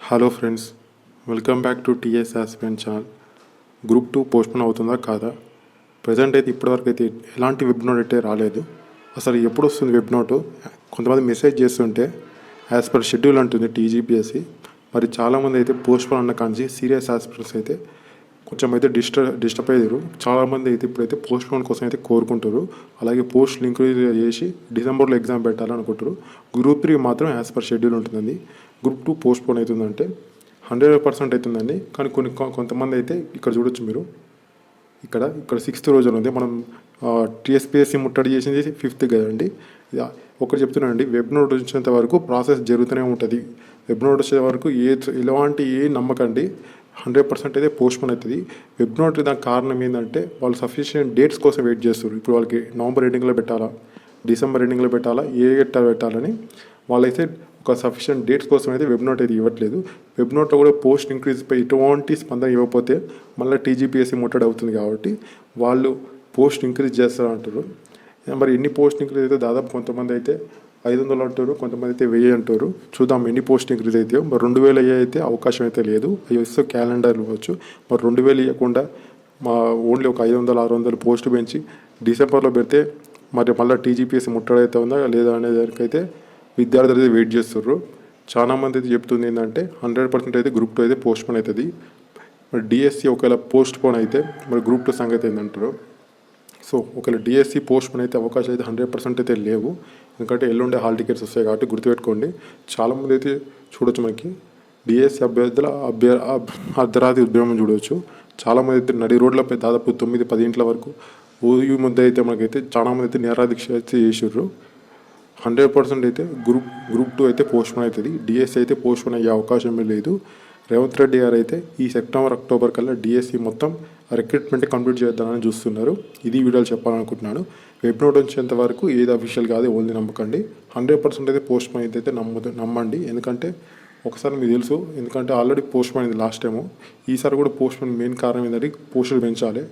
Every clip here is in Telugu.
Hello friends welcome back to TS Aspen channel group two postpone అవుతుందా కాదా? ప్రజెంట్ అయితే ఇప్పటివరకు అయితే ఎలాంటి వెబ్ నోట్ అయితే రాలేదు. అసలు ఎప్పుడు వస్తుంది వెబ్ నోట్ కొంతమంది మెసేజ్ చేస్తుంటే యాజ్ పర్ షెడ్యూల్ అంటుంది టీజీపీఎస్సి మరి చాలామంది అయితే పోస్ట్పోన్ అన్న కానీ సీరియస్ హాస్పిటల్స్ అయితే కొంచెం అయితే డిస్టర్ డిస్టర్బ్ అయ్యారు. చాలామంది అయితే ఇప్పుడైతే పోస్ట్ పోన్ కోసం అయితే కోరుకుంటారు అలాగే పోస్ట్ లింక్ చేసి డిసెంబర్లో ఎగ్జామ్ పెట్టాలనుకుంటారు గ్రూప్ త్రీ మాత్రం యాజ్ పర్ షెడ్యూల్ ఉంటుందండి. గ్రూప్ టూ పోస్ట్ పోన్ అవుతుందంటే హండ్రెడ్ పర్సెంట్ అవుతుందండి. కానీ కొన్ని కొ- కొంతమంది అయితే ఇక్కడ చూడొచ్చు మీరు. ఇక్కడ ఇక్కడ సిక్స్త్ రోజు ఉంది. మనం టీఎస్పీఎస్సీ ముట్టడి చేసింది ఫిఫ్త్ కదండి. ఒకటి చెప్తున్నానండి. వెబ్ నోట్ వచ్చేంత వరకు ప్రాసెస్ జరుగుతూనే ఉంటుంది. వెబ్ నోట్ వచ్చే వరకు ఏ ఎలాంటి ఏ నమ్మకండి. హండ్రెడ్ పర్సెంట్ అయితే పోస్ట్పోన్ అవుతుంది. వెబ్ నోట్ దానికి కారణం ఏంటంటే వాళ్ళు సఫిషియెంట్ డేట్స్ కోసం వెయిట్ చేస్తారు ఇప్పుడు వాళ్ళకి నవంబర్ ఎండింగ్లో పెట్టాలా డిసెంబర్ ఎండింగ్లో పెట్టాలా ఏ ఎట్ట పెట్టాలని వాళ్ళైతే ఒక సఫిషియెంట్ డేట్స్ కోసం అయితే వెబ్ నోట్ అయితే ఇవ్వట్లేదు. వెబ్ నోట్లో కూడా పోస్ట్ ఇంక్రీజ్ పై ఎటువంటి స్పందన ఇవ్వకపోతే మళ్ళీ టీజీపీఎస్సీ ముట్టడి అవుతుంది కాబట్టి వాళ్ళు పోస్ట్ ఇంక్రీజ్ చేస్తారంటారు మరి ఎన్ని పోస్ట్ ఇంక్రీజ్ అయితే దాదాపు కొంతమంది అయితే ఐదు వందలు అంటారు కొంతమంది అయితే వెయ్యి అంటారు. చూద్దాం ఎన్ని పోస్ట్ ఇంక్రీజ్ అయితే మరి రెండు వేలు అయ్యే అయితే అవకాశం అయితే లేదు. అవి వస్తే క్యాలెండర్ ఇవ్వచ్చు మరి రెండు వేలు ఇవ్వకుండా మా ఓన్లీ ఒక ఐదు వందలు ఆరు వందలు పోస్ట్ పెంచి డిసెంబర్లో పెడితే మరి మళ్ళీ టీజీపీఎస్సీ ముట్టడైతే ఉందా లేదా అనే దానికైతే విద్యార్థులు అయితే వెయిట్ చేస్తున్నారు చాలా మంది అయితే చెప్తుంది ఏంటంటే హండ్రెడ్ పర్సెంట్ అయితే గ్రూప్ టూ అయితే పోస్ట్ పోన్ అవుతుంది. మరి డిఎస్సి ఒకవేళ పోస్ట్ పోన్ అయితే మరి గ్రూప్ టూ సంగతి ఏంటంటారు సో ఒకవేళ డిఎస్సి పోస్ట్పోన్ అయితే అవకాశాలు అయితే హండ్రెడ్ పర్సెంట్ అయితే లేవు. ఎందుకంటే ఎల్లుండే హాల్ టికెట్స్ వస్తాయి కాబట్టి గుర్తుపెట్టుకోండి. చాలామంది అయితే చూడొచ్చు మనకి. డిఎస్సి అభ్యర్థుల అభ్య అర్ధరాత్రి ఉద్యమం చూడవచ్చు చాలామంది అయితే నడి రోడ్లపై దాదాపు తొమ్మిది పది ఇంట్ల వరకు ఓయూ ముద్ద అయితే మనకైతే చాలామంది అయితే నిరాదీక్ష అయితే చేసారు హండ్రెడ్ పర్సెంట్ అయితే గ్రూప్ గ్రూప్ టూ అయితే పోస్ట్పోన్ అవుతుంది. డిఎస్సి అయితే పోస్ట్పోన్ అయ్యే అవకాశమే లేదు. రేవంత్ రెడ్డి గారు అయితే ఈ సెప్టెంబర్ అక్టోబర్ కల్లా డిఎస్సి మొత్తం రిక్రూట్మెంట్ కంప్లీట్ చేద్దామని చూస్తున్నారు. ఇది వీడియోలు చెప్పాలనుకుంటున్నాను. వెబ్ నోట్ వచ్చేంత వరకు ఏది అఫీషియల్ కాదు ఓన్లీ నమ్మకండి. హండ్రెడ్ పర్సెంట్ అయితే పోస్ట్పోన్ మ్యాన్ అయితే నమ్ము నమ్మండి. ఎందుకంటే ఒకసారి మీకు తెలుసు ఎందుకంటే ఆల్రెడీ పోస్ట్ మ్యాన్ ఇది లాస్ట్ టైము. ఈసారి కూడా పోస్ట్ మ్యాన్ మెయిన్ కారణం ఏంటంటే పోస్టులు పెంచాలి.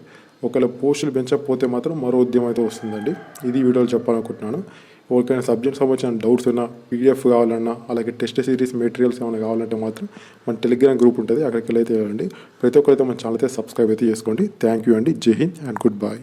ఒకవేళ పోస్టులు పెంచకపోతే మాత్రం మరో ఉద్యమం అయితే వస్తుందండి. ఇది వీడియోలు చెప్పాలనుకుంటున్నాను. ఎవరికైనా సబ్జెక్ట్ సంబంధించిన డౌట్స్ ఉన్నా పీడిఎఫ్ కావాలన్నా అలాగే టెస్ట్ సిరీస్ మెటీరియల్స్ ఏమైనా కావాలంటే మాత్రం మన టెలిగ్రామ్ గ్రూప్ ఉంటుంది. అక్కడికి వెళ్ళి వెళ్ళండి. ప్రతి ఒక్కరైతే మన ఛానల్ అయితే సబ్స్క్రైబ్ అయితే చేసుకోండి. థ్యాంక్ యూ అండి. జై హింద్ అండ్ గుడ్ బాయ్